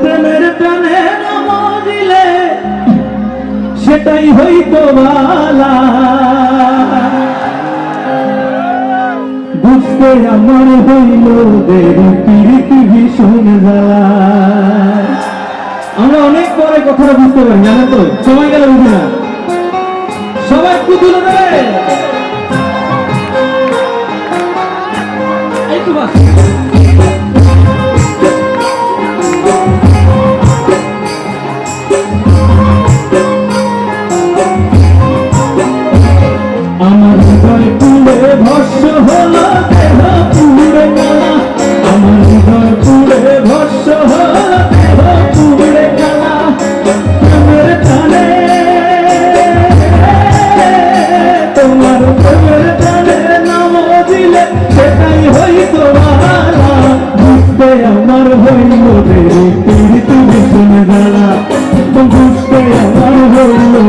প্রেমের প্রাণে দিলে সেটাই হইতো বালা বুঝতে আমার হইল দেরি পিরিতি ভীষণ জ্বালা। আমরা অনেক পরে কথাটা বুঝতে পারি জানো তো? সময় গেলে বুঝি না। সবাই পুতুল রে আমার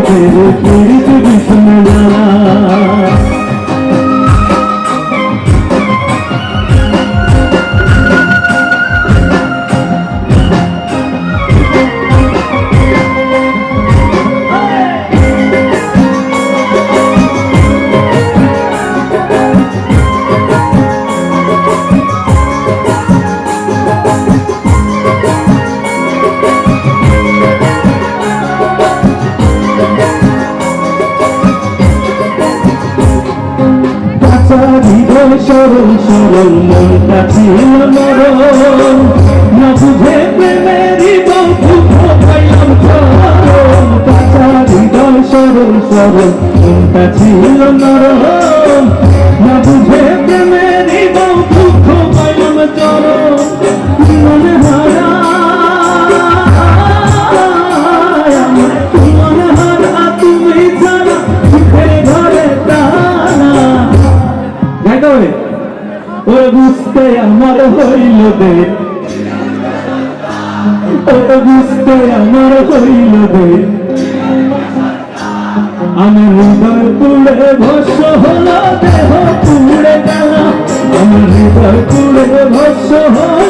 হইল রে হৃদয় সরল সরল মনটা ছিল মরণ না বুঝে প্রেমেরই দুঃখ পাইলাম চরণ। কাঁচা হৃদয় সরল সরল মনটা ছিল বুঝতে আমার হইল দে ওটা বুঝতে আমার হইল দে আমার হৃদয় পুড়ে ভস্য হলো দেহ পুড়ে গেল আমার হৃদয় পুড়ে ভস্য হলো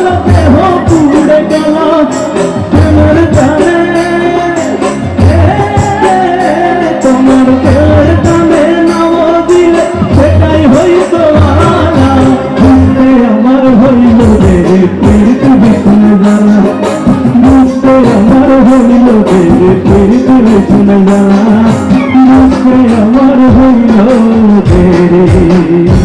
জানা বুঝতে আমার হইল রে